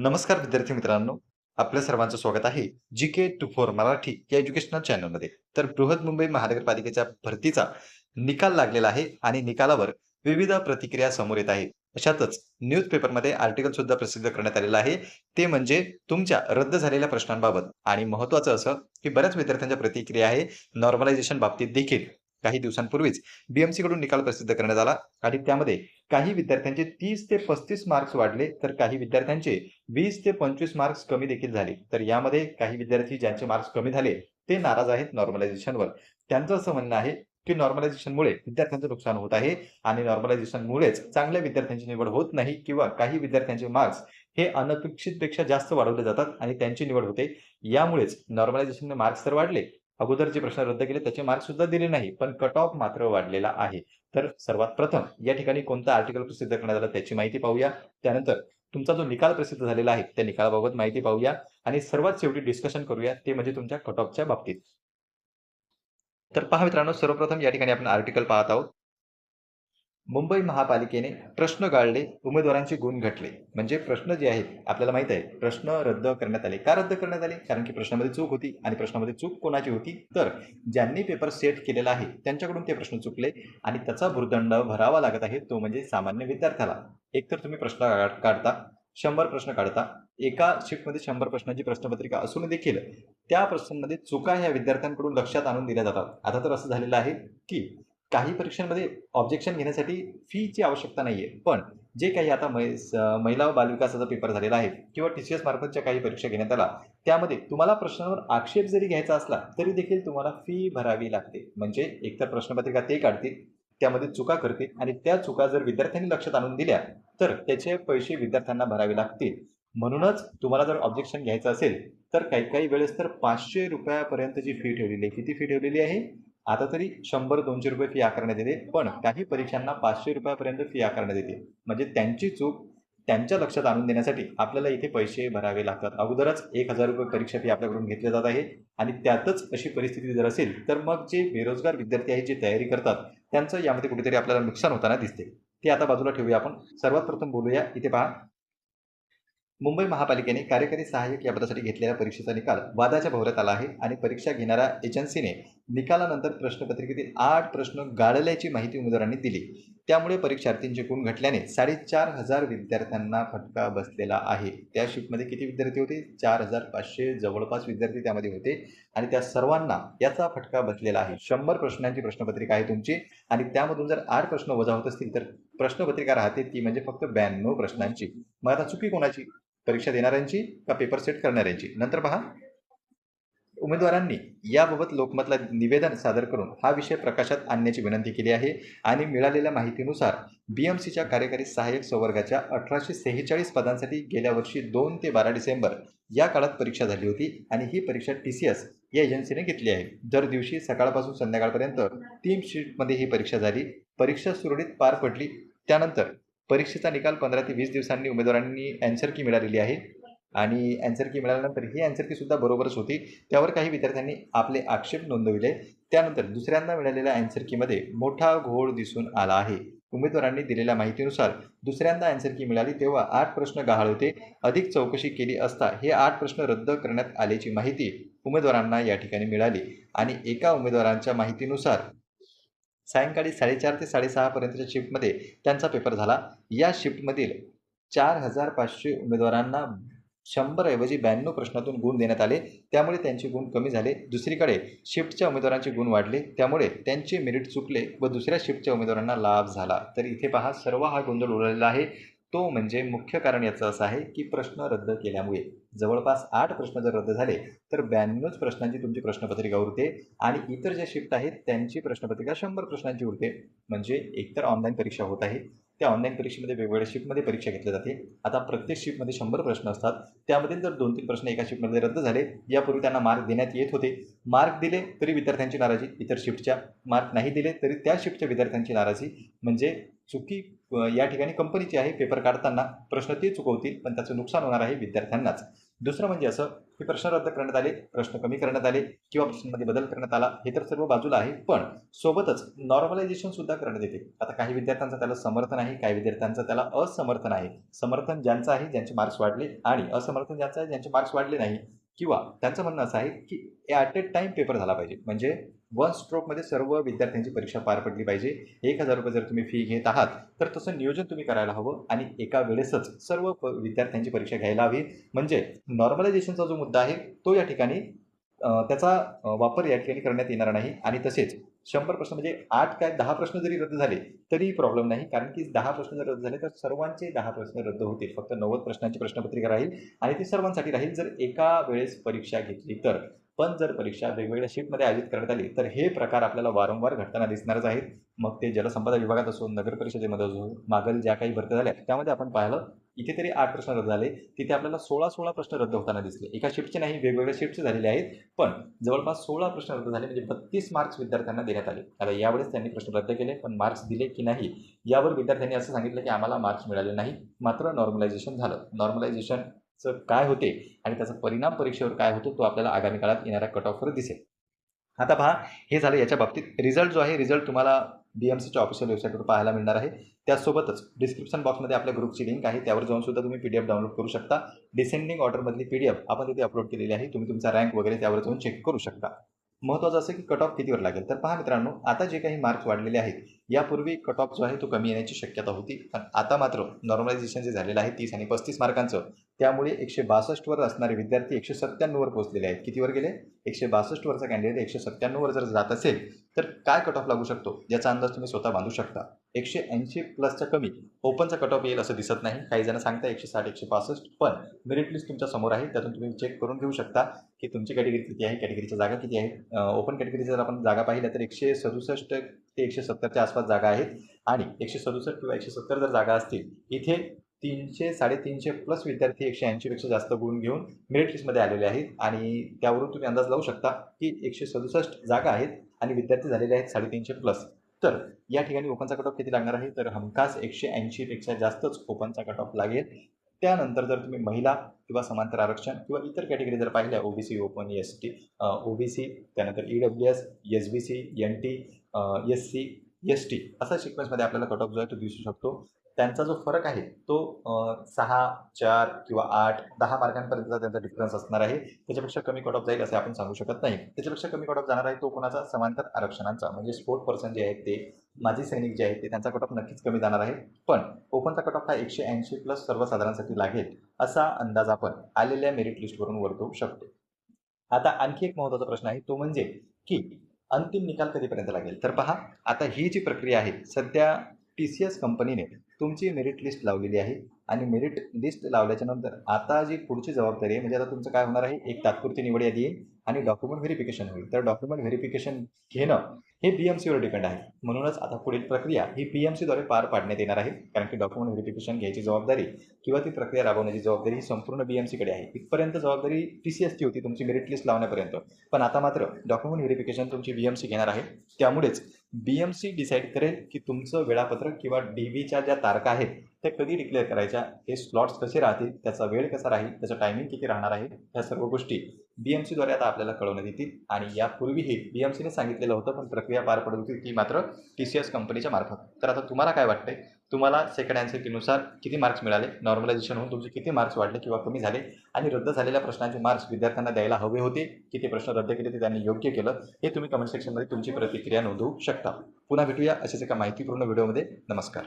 नमस्कार विद्यार्थी मित्रांनो. आपल्या सर्वांचं स्वागत आहे G K two four Marathi या एज्युकेशनल चॅनलमध्ये तर बृहत मुंबई महानगरपालिकेच्या भरतीचा निकाल लागलेला आहे आणि निकालावर विविध प्रतिक्रिया समोर येत आहे. अशातच न्यूज पेपरमध्ये आर्टिकल सुद्धा प्रसिद्ध करण्यात आलेलं आहे. ते म्हणजे तुमच्या रद्द झालेल्या प्रश्नांबाबत. आणि महत्वाचं असं की बऱ्याच विद्यार्थ्यांच्या प्रतिक्रिया आहे. नॉर्मलायझेशन बाबतीत देखील. काही दिवसांपूर्वीच बीएमसी कडून निकाल प्रसिद्ध करण्यात आला आणि त्यामध्ये काही विद्यार्थ्यांचे तीस ते पस्तीस मार्क्स वाढले तर काही विद्यार्थ्यांचे वीस ते पंचवीस मार्क्स कमी देखील झाले. तर यामध्ये काही विद्यार्थी ज्यांचे मार्क्स कमी झाले ते नाराज आहेत नॉर्मलायझेशनवर त्यांचं असं म्हणणं आहे की नॉर्मलायझेशनमुळे विद्यार्थ्यांचं नुकसान होत आहे आणि नॉर्मलायझेशनमुळेच चांगल्या विद्यार्थ्यांची निवड होत नाही किंवा काही विद्यार्थ्यांचे मार्क्स हे अनपेक्षितपेक्षा जास्त वाढवले जातात आणि त्यांची निवड होते. यामुळेच नॉर्मलायझेशनने मार्क्स तर वाढले अगोदर जे प्रश्न रद्द केले त्याचे मार्क सुद्धा दिले नाही पण कट ऑफ मात्र वाढलेला आहे. तर सर्वात प्रथम या ठिकाणी कोणता आर्टिकल प्रसिद्ध करण्यात आला त्याची माहिती पाहूया. त्यानंतर तुमचा जो निकाल प्रसिद्ध झालेला आहे त्या निकालाबाबत माहिती पाहूया. आणि सर्वात शेवटी डिस्कशन करूया ते म्हणजे तुमच्या कट ऑफच्या बाबतीत. तर पहा मित्रांनो सर्वप्रथम या ठिकाणी आपण आर्टिकल पाहत आहोत. मुंबई महापालिकेने प्रश्न गाळले उमेदवारांचे गुण घटले. म्हणजे प्रश्न जे आहेत आपल्याला माहीत आहे प्रश्न रद्द करण्यात आले. का रद्द करण्यात आले? कारण की प्रश्नामध्ये चूक होती आणि प्रश्नामध्ये चूक कोणाची होती? तर ज्यांनी पेपर सेट केलेला आहे त्यांच्याकडून ते प्रश्न चुकले आणि त्याचा भूर्दंड भरावा लागत आहे तो म्हणजे सामान्य विद्यार्थ्याला. एकतर तुम्ही प्रश्न काढता शंभर प्रश्न काढता एका शिफ्टमध्ये शंभर प्रश्नांची प्रश्नपत्रिका असून देखील त्या प्रश्नांमध्ये चुका ह्या विद्यार्थ्यांकडून लक्षात आणून दिल्या जातात. आता तर असं झालेलं आहे की काही परीक्षांमध्ये ऑब्जेक्शन घेण्यासाठी फीची आवश्यकता नाही आहे पण जे काही आता मै- स- महिला व बालविकासाचा पेपर झालेला आहे किंवा टी सी एस मार्फतच्या काही परीक्षा घेण्यात आला त्यामध्ये तुम्हाला प्रश्नावर आक्षेप जरी घ्यायचा असला तरी देखील तुम्हाला फी भरावी लागते. म्हणजे एकतर प्रश्नपत्रिका ते काढतील त्यामध्ये चुका करतील आणि त्या चुका जर विद्यार्थ्यांनी लक्षात आणून दिल्या तर त्याचे पैसे विद्यार्थ्यांना भरावे लागतील. म्हणूनच तुम्हाला जर ऑब्जेक्शन घ्यायचं असेल तर काही काही वेळेस तर पाचशे रुपयापर्यंतची फी ठेवलेली आहे. किती फी ठेवलेली आहे? आता तरी शंभर दोनशे रुपये फी आकारण्यात येते पण काही परीक्षांना पाचशे रुपयापर्यंत फी आकारण्यात येते. म्हणजे त्यांची चूक त्यांच्या लक्षात आणून देण्यासाठी आपल्याला इथे पैसे भरावे लागतात. अगोदरच एक हजार रुपये परीक्षा फी आपल्याकडून घेतली जात आहे आणि त्यातच अशी परिस्थिती जर असेल तर मग जे बेरोजगार विद्यार्थी आहेत जे तयारी करतात त्यांचं यामध्ये कुठेतरी आपल्याला नुकसान होताना दिसते. ते आता बाजूला ठेवूया आपण. सर्वात प्रथम बोलूया इथे पहा. मुंबई महापालिकेने कार्यकारी सहाय्यक या पदासाठी घेतलेल्या परीक्षेचा निकाल वादाच्या भोवऱ्यात आला आहे आणि परीक्षा घेणाऱ्या एजन्सीने निकालानंतर प्रश्नपत्रिकेतील आठ प्रश्न गाळल्याची माहिती उमेदवारांनी दिली. त्यामुळे परीक्षार्थींचे गुण घटल्याने साडेचार हजार विद्यार्थ्यांना फटका बसलेला आहे. त्या शिफ्टमध्ये किती विद्यार्थी होते? चार हजार पाचशे जवळपास विद्यार्थी त्यामध्ये होते आणि त्या सर्वांना याचा फटका बसलेला आहे. शंभर प्रश्नांची प्रश्नपत्रिका आहे तुमची आणि त्यामधून जर आठ प्रश्न वजा होत असतील तर प्रश्नपत्रिका राहते ती म्हणजे फक्त ब्याण्णव प्रश्नांची. मग आता चुकी कोणाची? परीक्षा देणाऱ्यांची का पेपर सेट करणाऱ्यांची? नंतर पहा. उमेदवारांनी याबाबत लोकमतला निवेदन सादर करून हा विषय प्रकाशात आणण्याची विनंती केली आहे आणि मिळालेल्या माहितीनुसार बी एम सीच्या कार्यकारी सहाय्यक संवर्गाच्या अठराशे सेहेचाळीस पदांसाठी गेल्या वर्षी दोन ते बारा डिसेंबर या काळात परीक्षा झाली होती आणि ही परीक्षा टी सी एस या एजन्सीने घेतली आहे. दर दिवशी सकाळपासून संध्याकाळपर्यंत तीन शिफ्टमध्ये ही परीक्षा झाली. परीक्षा सुरळीत पार पडली. त्यानंतर परीक्षेचा निकाल पंधरा ते वीस दिवसांनी उमेदवारांनी अँसर की मिळालेली आहे. आणि अँसर की मिळाल्यानंतर ही अँसर की सुद्धा बरोबरच होती. त्यावर काही विद्यार्थ्यांनी आपले आक्षेप नोंदविले. त्यानंतर दुसऱ्यांदा मिळालेल्या अँसर कीमध्ये मोठा घोळ दिसून आला आहे. उमेदवारांनी दिलेल्या माहितीनुसार दुसऱ्यांदा अँसर की मिळाली तेव्हा आठ प्रश्न गहाळ होते. अधिक चौकशी केली असता हे आठ प्रश्न रद्द करण्यात आल्याची माहिती उमेदवारांना या ठिकाणी मिळाली. आणि एका उमेदवारांच्या माहितीनुसार सायंकाळी साडेचार ते साडेसहापर्यंतच्या शिफ्टमध्ये त्यांचा पेपर झाला. या शिफ्टमधील चार हजार पाचशे उमेदवारांना शंभरऐवजी ब्याण्णव प्रश्नातून गुण देण्यात आले. त्यामुळे त्यांचे गुण कमी झाले. दुसरीकडे शिफ्टच्या उमेदवारांचे गुण वाढले. त्यामुळे त्यांचे मेरिट चुकले व दुसऱ्या शिफ्टच्या उमेदवारांना लाभ झाला. तर इथे पहा सर्व हा गोंधळ उरलेला आहे. तो म्हणजे मुख्य कारण याचं असं आहे की प्रश्न रद्द केल्यामुळे. जवळपास आठ प्रश्न जर रद्द झाले तर ब्याण्णवच प्रश्नांची तुमची प्रश्नपत्रिका उरते आणि इतर ज्या शिफ्ट आहेत त्यांची प्रश्नपत्रिका शंभर प्रश्नांची उरते म्हणजे एकतर ऑनलाईन परीक्षा होत आहे त्या ऑनलाईन परीक्षेमध्ये वेगवेगळ्या शिफ्टमध्ये परीक्षा घेतली जाते आता प्रत्येक शिफ्टमध्ये शंभर प्रश्न असतात. त्यामध्ये जर दोन तीन प्रश्न एका शिफ्टमध्ये रद्द झाले यापूर्वी त्यांना मार्क देण्यात येत होते. मार्क दिले तरी विद्यार्थ्यांची नाराजी इतर शिफ्टच्या मार्क नाही दिले तरी त्या शिफ्टच्या विद्यार्थ्यांची नाराजी. म्हणजे चुकी या ठिकाणी कंपनीची आहे पेपर काढताना प्रश्न ते चुकवतील पण त्याचं नुकसान होणार आहे विद्यार्थ्यांनाच. दुसरं म्हणजे असं की प्रश्न रद्द करण्यात आले प्रश्न कमी करण्यात आले किंवा प्रश्नांमध्ये बदल करण्यात आला हे तर सर्व बाजूला आहे. पण सोबतच नॉर्मलायझेशन सुद्धा करण्यात येते. आता काही विद्यार्थ्यांचं त्याला समर्थन आहे काही विद्यार्थ्यांचं त्याला असमर्थन आहे. समर्थन ज्यांचं आहे ज्यांचे मार्क्स वाढले आणि असमर्थन ज्यांचं आहे ज्यांचे मार्क्स वाढले नाही. किंवा त्यांचं म्हणणं असं आहे की ॲट ए टाईम पेपर झाला पाहिजे. म्हणजे वन स्ट्रोकमध्ये सर्व विद्यार्थ्यांची परीक्षा पार पडली पाहिजे. एक हजार रुपये जर तुम्ही फी घेत आहात तर तसं नियोजन तुम्ही करायला हवं आणि एका वेळेसच सर्व प विद्यार्थ्यांची परीक्षा घ्यायला हवी. म्हणजे नॉर्मलायझेशनचा जो मुद्दा आहे तो या ठिकाणी त्याचा वापर या ठिकाणी करण्यात येणार नाही. आणि तसेच शंभर प्रश्न म्हणजे आठ काय दहा प्रश्न जरी रद्द झाले तरी प्रॉब्लेम नाही. कारण की दहा प्रश्न जर रद्द झाले तर सर्वांचे दहा प्रश्न रद्द होतील. फक्त नव्वद प्रश्नांची प्रश्नपत्रिका राहील आणि ती सर्वांसाठी राहील. जर एका वेळेस परीक्षा घेतली तर पण जर परीक्षा वेगवेगळ्या शिफ्टमध्ये आयोजित करण्यात आली तर हे प्रकार आपल्याला वारंवार घडताना दिसणारच आहेत. मग ते जलसंपदा विभागात असो नगर परिषदेमध्ये असो मागील ज्या काही भरत्या झाल्या त्यामध्ये आपण पाहिलं इथे तरी आठ प्रश्न रद्द झाले. तिथे आपल्याला सोळा सोळा प्रश्न रद्द होताना दिसले. एका शिफ्टचे नाही वेगवेगळ्या शिफ्टचे झालेले आहेत. पण जवळपास सोळा प्रश्न रद्द झाले म्हणजे बत्तीस मार्क्स विद्यार्थ्यांना देण्यात आले. आता यावेळेस त्यांनी प्रश्न रद्द केले पण मार्क्स दिले की नाही? यावर विद्यार्थ्यांनी असं सांगितलं की आम्हाला मार्क्स मिळाले नाही. मात्र नॉर्मलायझेशन झालं. नॉर्मलायझेशनचं काय होते आणि त्याचा परिणाम परीक्षेवर काय होतो तो आपल्याला आगामी काळात येणाऱ्या कट ऑफवर दिसेल. आता पहा हे झालं याच्या बाबतीत. रिझल्ट जो आहे रिझल्ट तुम्हाला बी एम सीच्या ऑफिशियल वेबसाईटवर पाहायला मिळणार आहे. त्यासोबतच डिस्क्रिप्शन बॉक्समध्ये आपल्या ग्रुपची लिंक आहे. त्यावर जाऊन सुद्धा तुम्ही पी डी एफ डाउनलोड करू शकता. डिसेंडिंग ऑर्डरमधली पी डी एफ आपण तिथे अपलोड केलेली आहे. तुम्ही तुमचा रँक वगैरे त्यावर जाऊन चेक करू शकता. महत्त्वाचं असं की कट ऑफ कितीवर लागेल? तर पहा मित्रांनो आता जे काही मार्क्स वाढलेले आहेत यापूर्वी कट ऑफ जो आहे तो कमी येण्याची शक्यता होती. पण आता मात्र नॉर्मलायझेशन जे झालेलं आहे तीस आणि पस्तीस मार्कांचं त्यामुळे एकशे बासष्टवर असणारे विद्यार्थी एकशे सत्त्याण्णववर पोहोचलेले आहेत. कितीवर गेले? एकशे बासष्टवरचा कॅन्डिडेट एकशे सत्त्याण्णववर जर जात असेल तर काय कट ऑफ लागू शकतो? याचा अंदाज तुम्ही स्वतः बांधू शकता. एकशे ऐंशी प्लसच्या कमी ओपनचा कट ऑफ येईल असं दिसत नाही. काही जण सांगता एकशे साठ एकशे पासष्ट पण मेरिट लिस्ट तुमच्यासमोर आहे. त्यातून तुम्ही चेक करून घेऊ शकता की तुमची कॅटेगरी किती आहे कॅटेगरीच्या जागा किती आहे. ओपन कॅटेगरीच्या जर आपण जागा पाहिल्या तर एकशे सदुसष्ट ते एकशे सत्तरच्या आसपास जागा आहेत. आणि एकशे सदुसष्ट किंवा एकशे सत्तर जर जागा असतील इथे तीनशे साडेतीनशे प्लस विद्यार्थी एकशे ऐंशीपेक्षा जास्त गुण घेऊन मेरिट लिस्टमध्ये आलेले आहेत. आणि त्यावरून तुम्ही अंदाज लावू शकता की एकशे सदुसष्ट जागा आहेत आणि विद्यार्थी झालेले आहेत साडेतीनशे प्लस तर या ठिकाणी ओपनचा कट ऑफ किती लागणार आहे? तर हमखास एकशे ऐंशीपेक्षा जास्तच ओपनचा कट ऑफ लागेल. त्यानंतर जर तुम्ही महिला किंवा समांतर आरक्षण किंवा इतर कॅटेगरी जर पाहिल्या OBC open S T OBC त्यानंतर E W S S B C N T S C S T असा सिक्वेन्समध्ये आपल्याला कट ऑफ जो आहे तो दिसू शकतो. त्यांचा जो फरक आहे तो सहा चार किंवा आठ दहा मार्कांपर्यंतचा त्यांचा डिफरन्स असणार आहे. त्याच्यापेक्षा कमी कट ऑफ जाईल असे आपण सांगू शकत नाही. त्याच्यापेक्षा कमी कट ऑफ जाणार आहे तो कोणाचा? समांतर आरक्षणांचा. म्हणजे स्पोर्ट पर्सन जे आहेत ते माजी सैनिक जे आहेत ते त्यांचा कट ऑफ नक्कीच कमी जाणार आहे. पण ओपनचा कट ऑफ हा एकशे ऐंशी प्लस सर्वसाधारणसाठी लागेल असा अंदाज आपण आलेल्या मेरिट लिस्टवरून वर्तवू शकतो. आता आणखी एक महत्त्वाचा प्रश्न आहे तो म्हणजे की अंतिम निकाल कधीपर्यंत लागेल? तर पहा आता ही जी प्रक्रिया आहे सध्या टी सी एस कंपनीने तुमची मेरिट लिस्ट लावलेली आहे. आणि मेरिट लिस्ट लावल्याच्या नंतर आता जी पुढची जबाबदारी आहे म्हणजे आता तुमचं काय होणार आहे एक तात्पुरती निवड यादी येईल आणि डॉक्युमेंट व्हेरिफिकेशन होईल. तर डॉक्युमेंट व्हेरिफिकेशन घेणं हे बी एम सीवर डिपेंड आहे. म्हणूनच आता पुढील प्रक्रिया ही बी एम सीद्वारे पार पाडण्यात येणार आहे. कारण की डॉक्युमेंट व्हेरिफिकेशन घ्यायची जबाबदारी किंवा ती प्रक्रिया राबवण्याची जबाबदारी ही संपूर्ण बी एम सीकडे आहे. इथपर्यंत जबाबदारी टी सी एसची होती तुमची मेरिट लिस्ट लावण्यापर्यंत. पण आता मात्र डॉक्युमेंट व्हेरिफिकेशन तुमची बी एम सी घेणार आहे. त्यामुळेच बी एम सी डिसाईड करेल की तुमचं वेळापत्रक किंवा डी व्हीच्या ज्या तारखा आहेत त्या कधी डिक्लेअर करायच्या हे स्लॉट्स कसे राहतील त्याचा वेळ कसा राहील त्याचं टायमिंग किती राहणार आहे ह्या सर्व गोष्टी बी एम सीद्वारे आता आपल्याला कळवण्यात येतील. आणि यापूर्वीही बी एम सीने सांगितलेलं होतं पण प्रक्रिया पार पडत होती ती मात्र टी सी एस कंपनीच्या मार्फत. तर आता तुम्हाला काय वाटतंय? तुम्हाला सेकंड ॲन्सरकीनुसार किती मार्क्स मिळाले? नॉर्मलायझेशन होऊन तुमचे किती मार्क्स वाढले किंवा कमी झाले? आणि रद्द झालेल्या प्रश्नांचे मार्क्स विद्यार्थ्यांना द्यायला हवे होते? किती प्रश्न रद्द केले ते त्यांनी योग्य केलं? हे तुम्ही कमेंट सेक्शनमध्ये तुमची प्रतिक्रिया नोंदवू शकता. पुन्हा भेटूया अशाच एका माहितीपूर्ण व्हिडिओमध्ये नमस्कार.